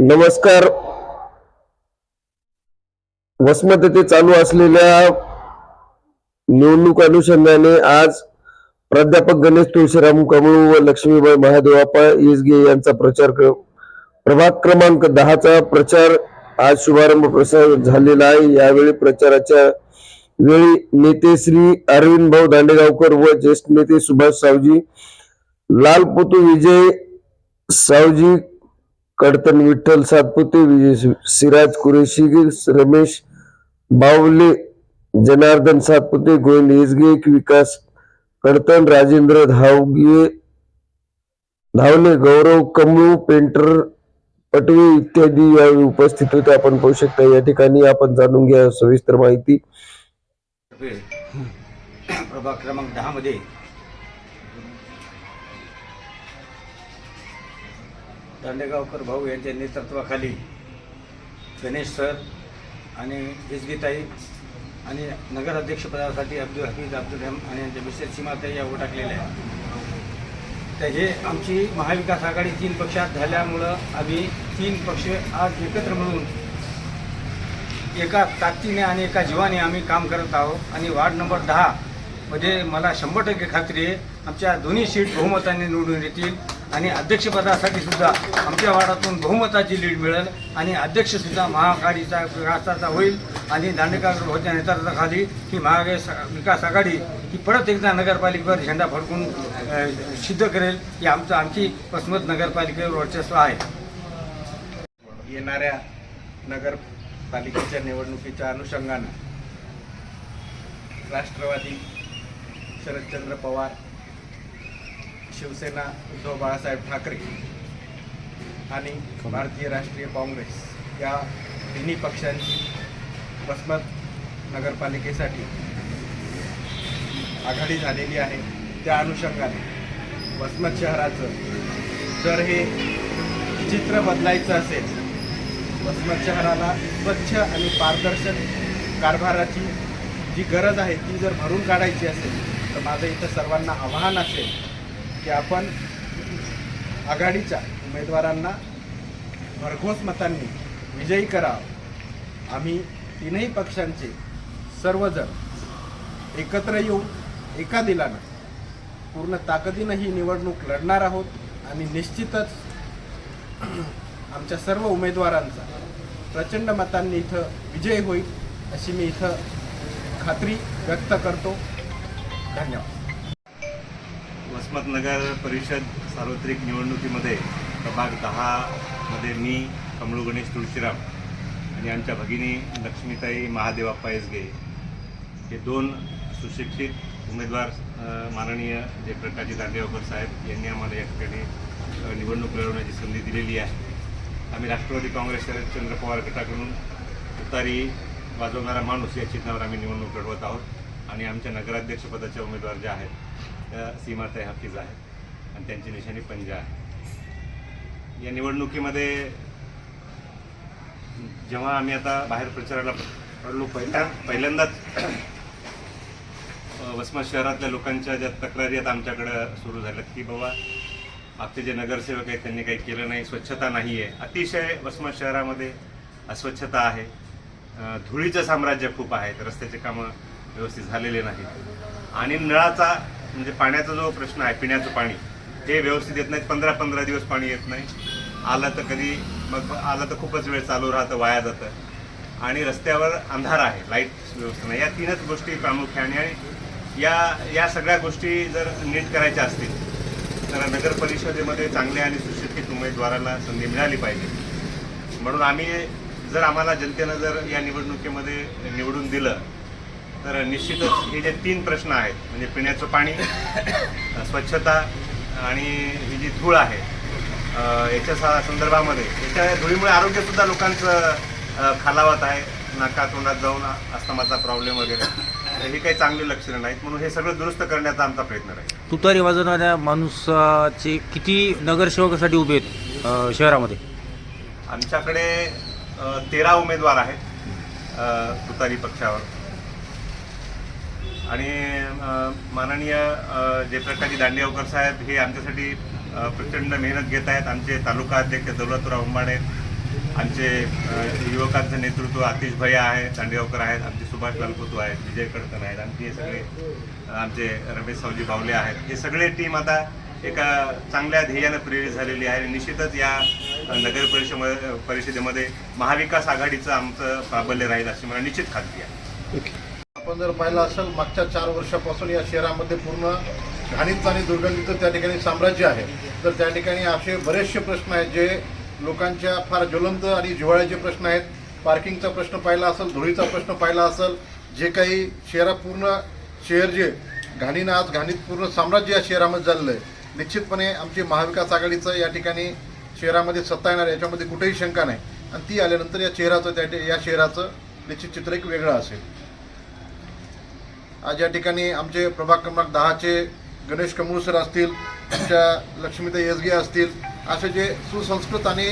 नमस्कार. वसमत येथे चालू असलेल्या निवडणूक अनुषंगाने आज प्राध्यापक गणेश तुळशीराम कमळू व लक्ष्मीबाई महादेवाप्पा येसगे यांचा प्रचार क- प्रभाग क्रमांक दहाचा प्रचार आज शुभारंभ प्रसार झालेला आहे. यावेळी प्रचाराच्या वेळी नेते श्री अरविंद भाऊ दांडेगावकर व ज्येष्ठ नेते सुभाष सावजी लालपुतू विजय सावजी कडतन विठ्ठल सातपुते विजय सिराज कुरेशी रमेश बावले जनार्दन सातपुते गोविंद येजगे विकास कडतन राजेंद्र धावगे धावले गौरव कमळू पेंटर पटवे इत्यादी यावेळी उपस्थित होते. आपण पाहू शकता या ठिकाणी आपण जाणून घ्या सविस्तर माहिती. प्रभाग क्रमांक दहामध्ये दांडेगावकर भाऊ यांच्या नेतृत्वाखाली गणेश सर आणि एस आणि नगराध्यक्षपदासाठी अब्दुल हफीज अब्दुल रहम आणि यांच्या मिसेस सीमाताई या टाकलेल्या आहेत. तर हे आमची महाविकास आघाडी तीन पक्षात झाल्यामुळं आम्ही तीन पक्ष आज एकत्र मिळून एका ताकदीने आणि एका जीवाने आम्ही काम करत आहोत. आणि वार्ड नंबर दहामध्ये मला शंभर टक्के खात्री आहे आमच्या दोन्ही सीट बहुमताने निवडून येतील. आणि अध्यक्षपदासाठी सुद्धा आमच्या वाडातून बहुमताची लीड मिळेल आणि अध्यक्षसुद्धा महाआघाडीचा विकासाचा होईल आणि दांडेकर भाऊच्या नेतृत्वाखाली ही महाविकास विकास आघाडी ही परत एकदा नगरपालिकेवर झेंडा फडकून सिद्ध करेल. ही आमचं आमची पसमत नगरपालिकेवर वर्चस्व आहे. येणाऱ्या नगरपालिकेच्या निवडणुकीच्या अनुषंगानं राष्ट्रवादी शरदचंद्र पवार शिवसेना उद्धव बाळासाहेब ठाकरे आणि भारतीय राष्ट्रीय काँग्रेस या तिन्ही पक्षांची वसमत नगरपालिकेसाठी आघाडी झालेली आहे. त्या अनुषंगाने वसमत शहराचं जर हे चित्र बदलायचं असेल वसमत शहराला स्वच्छ आणि पारदर्शक कारभाराची जी गरज आहे ती जर भरून काढायची असेल तर माझं इथं सर्वांना आव्हान असेल की आपण आघाडीच्या उमेदवारांना भरघोस मतांनी विजयी करावं. आम्ही तीनही पक्षांचे सर्वजण एकत्र येऊन एका दिलानं पूर्ण ताकदीनं ही निवडणूक लढणार आहोत आणि निश्चितच आमच्या सर्व उमेदवारांचा प्रचंड मतांनी इथं विजय होईल अशी मी इथं खात्री व्यक्त करतो. धन्यवाद. वसमत नगर परिषद सार्वत्रिक निवडणुकीमध्ये प्रभाग दहामध्ये मी कमळू गणेश तुळशीराम आणि आमच्या भगिनी लक्ष्मीताई महादेवाप्पा येसगे हे दोन सुशिक्षित उमेदवार माननीय जयप्रकाशजी दांडेवकर साहेब यांनी आम्हाला या ठिकाणी निवडणूक लढवण्याची संधी दिलेली आहे. आम्ही राष्ट्रवादी काँग्रेस शरदचंद्र पवार गटाकडून तुतारी वाजवणारा माणूस या चिन्हावर आम्ही निवडणूक लढवत आहोत. आणि आमच्या नगराध्यक्षपदाच्या उमेदवार ज्या आहेत त्या सीमाताई हाफिज आहेत आणि त्यांची निशाणी पंजा आहे. या निवडणुकीमध्ये जेव्हा आम्ही आता बाहेर प्रचाराला पडलो पहिल्या पहिल्यांदाच वसमत शहरातल्या लोकांच्या ज्या तक्रारी आता आमच्याकडं सुरू झाल्यात की बाबा आपले जे नगरसेवक आहेत त्यांनी काही केलं नाही स्वच्छता नाही आहे. अतिशय वसमत शहरामध्ये अस्वच्छता आहे. धुळीचं साम्राज्य खूप आहे रस्त्याचे कामं व्यवस्थित झालेले नाही. आणि नळाचा म्हणजे पाण्याचा जो प्रश्न आहे पिण्याचं पाणी हे व्यवस्थित येत नाही पंधरा पंधरा दिवस पाणी येत नाही. आलं तर कधी मग आलं तर खूपच वेळ चालू राहतं वाया जातं. आणि रस्त्यावर अंधार आहे लाइट व्यवस्था नाही. या तीनच गोष्टी प्रामुख्याने आणि या या सगळ्या गोष्टी जर नीट करायच्या असतील तर नगर परिषदेमध्ये चांगल्या आणि सुशिक्षित उमेदवाराला संधी मिळाली पाहिजे. म्हणून आम्ही जर आम्हाला जनतेनं जर या निवडणुकीमध्ये निवडून दिलं तर निश्चितच हे जे तीन प्रश्न आहेत म्हणजे पिण्याचं पाणी स्वच्छता आणि ही जी धूळ आहे याच्या सा- संदर्भामध्ये याच्या धुळीमुळे आरोग्यसुद्धा लोकांचं खालावत आहे. नाका तोंडात जाऊन अस्थमाचा प्रॉब्लेम वगैरे. ही काही चांगली लक्षणं नाहीत म्हणून हे सगळं दुरुस्त करण्याचा आमचा प्रयत्न राहील. तुतारी वाजवणाऱ्या माणसाचे किती नगरसेवकासाठी उभे आहेत शहरामध्ये? आमच्याकडे तेरा उमेदवार आहेत तुतारी पक्षावर. आणि माननीय जयप्रकाशजी दांडेवकर साहेब हे आमच्यासाठी प्रचंड मेहनत घेत आहेत. आमचे तालुका अध्यक्ष दौलतराव उंबाडे आमचे युवकांचं नेतृत्व आतिश भैया आहे दांडेवकर आहेत आमचे सुभाष लालपुतू आहेत विजय कडकन आहेत आणि हे सगळे आमचे रमेश सावजी बावले आहेत. हे सगळे टीम आता एका चांगल्या ध्येयानं प्रेरित झालेली आहे. आणि निश्चितच या नगर परिषद परिषदेमध्ये महाविकास आघाडीचं आमचं प्राबल्य राहील अशी मला निश्चित खात्री आहे. आपण जर पाहिलं असेल मागच्या चार वर्षापासून या शहरामध्ये पूर्ण घाणीत आणि दुर्गंधीचं त्या ठिकाणी साम्राज्य आहे. तर त्या ठिकाणी असे बरेचसे प्रश्न आहेत जे लोकांच्या फार ज्वलंत आणि जिव्हाळ्याचे प्रश्न आहेत. पार्किंगचा प्रश्न पाहिला असेल धुळीचा प्रश्न पाहिला असेल जे काही शहरा पूर्ण शहर जे घाणीनं आज घाणीत पूर्ण साम्राज्य या शहरामध्ये झालेलं आहे. निश्चितपणे आमची महाविकास आघाडीचं या ठिकाणी शहरामध्ये सत्ता येणार याच्यामध्ये कुठेही शंका नाही. आणि ती आल्यानंतर या शहराचं त्या या शहराचं निश्चित चित्र एक वेगळं असेल. आज या ठिकाणी आमचे प्रभाग क्रमांक दहाचे गणेश कमूळ सर असतील आमच्या लक्ष्मीताई येसगे असतील असे जे सुसंस्कृत आणि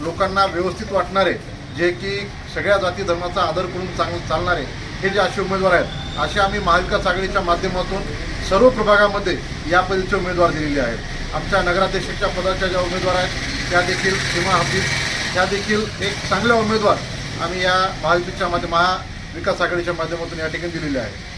लोकांना व्यवस्थित वाटणारे जे की सगळ्या जाती धर्माचा आदर करून चांग चालणारे हे जे असे उमेदवार आहेत असे आम्ही महाविकास आघाडीच्या माध्यमातून सर्व प्रभागामध्ये या पद्धतीचे उमेदवार दिलेले आहेत. आमच्या नगराध्यक्षाच्या पदाच्या ज्या उमेदवार आहेत त्या देखील सीमा हफीज त्या देखील एक चांगल्या उमेदवार आम्ही या महायुतीच्या माध्यम महाविकास आघाडीच्या माध्यमातून या ठिकाणी दिलेले आहेत.